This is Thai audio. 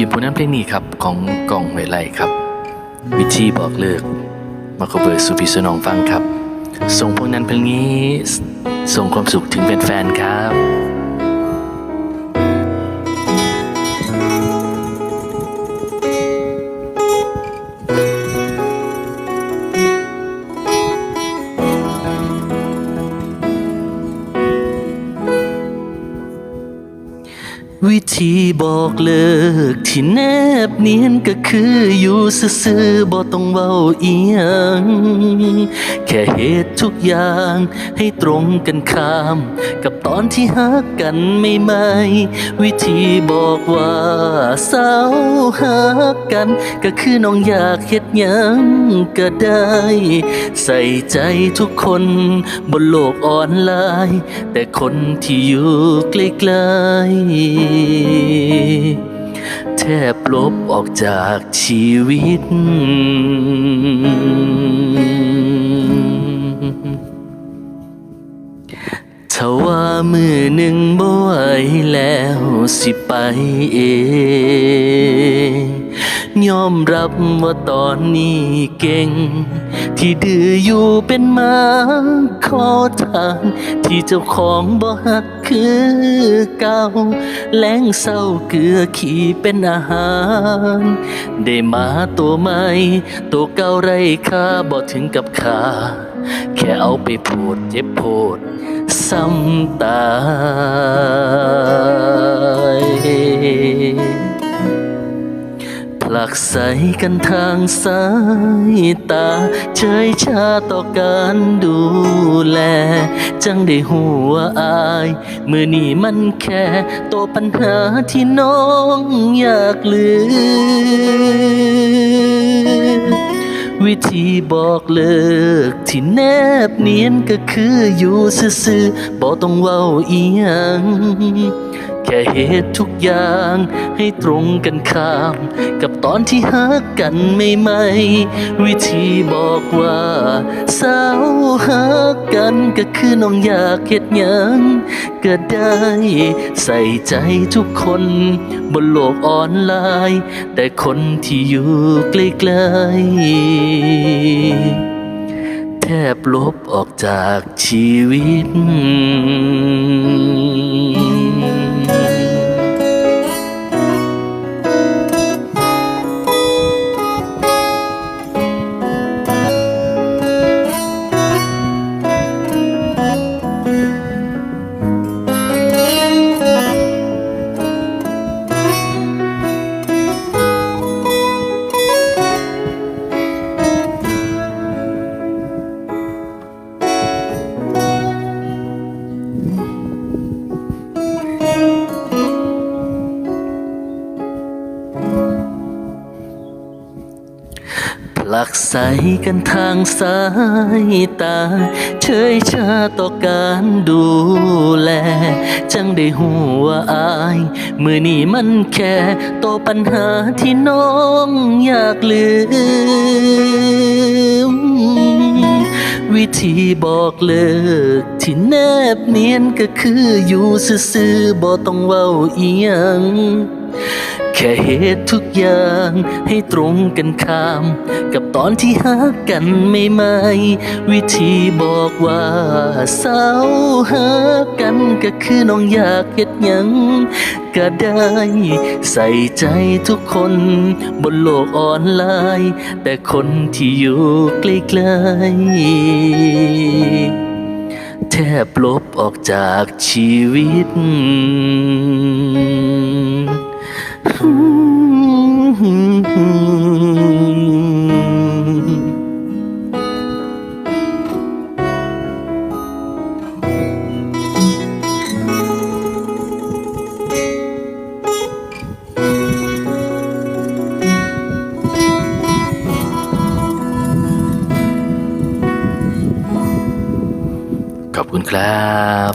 ยืนผลงานเพลงนี้ครับ ของกองหวยไลครับ วิธีบอกเลิก มาขอเบอร์สุพิสนองฟังครับ ส่งผลงานเพลงนี้ ส่งความสุขถึงแฟนๆครับ วิธีบอกเลิกที่แนบเนียนก็คืออยู่ซื่อๆบ่ต้องเว้าอียง แค่เหตุทุกอย่างให้ตรงกันข้าม กับตอนที่ฮักกันไม่ไม่วิธีบอกว่าเศร้าฮักกัน ก็คือน้องอยากเฮ็ดยังก็ได้ ใส่ใจทุกคนบนโลกออนไลน์ แต่คนที่อยู่ใกล้ๆแทบลบออกจากชีวิต ถ้าว่ามือหนึ่งบ่ไหวแล้วสิไปเอง ยอมรับว่าตอนนี้เก่ง ที่ดื้ออยู่เป็นมาขอทานที่เจ้าของบ่หักคือเก่าแล้งเศร้าเกลือขี่เป็นอาหาร ได้มาตัวใหม่ตัวเก่าไรค่าบ่ถึงกับค่าแค่เอาไปพูดเจ็บโพดซ้ำตาย ผลักใสกันทางสายตา เฉยชาต่อการดูแล จังได้หัวอาย มือนี่มันแค่ตัวปัญหาที่น้องอยากลืมวิธีบอกเลิกที่แนบเนียนก็คืออยู่ซื่อๆบ่ต้องเว้าอีหยัง แค่เหตุทุกอย่างให้ตรงกันข้าม กับตอนที่ฮักกันไม่ไม่วิธีบอกว่าสาวฮักกันก็คือน้องอยากเฮ็ดหยังก็ได้ใส่ใจทุกคนบนโลกออนไลน์ แต่คนที่อยู่ใกล้ๆแทบลบออกจากชีวิต กใสกันทางสายตา เฉยชาต่อการดูแล จังได้หัวอาย มือนี่มันแค่ตัวปัญหาที่น้องอยากลืม วิธีบอกเลิกที่แนบเนียนก็คืออยู่ซื่อๆบ่ต้องเว้าเอียงแค่เหตุทุกอย่างให้ตรงกันข้าม กับตอนที่ฮักกันไม่ไม่วิธีบอกว่าเศร้าฮักกันก็คือน้องอยากเฮ็ดหยังก็ได้ ใส่ใจทุกคนบนโลกออนไลน์ แต่คนที่อยู่ใกล้ๆแทบลบออกจากชีวิต คุณครับ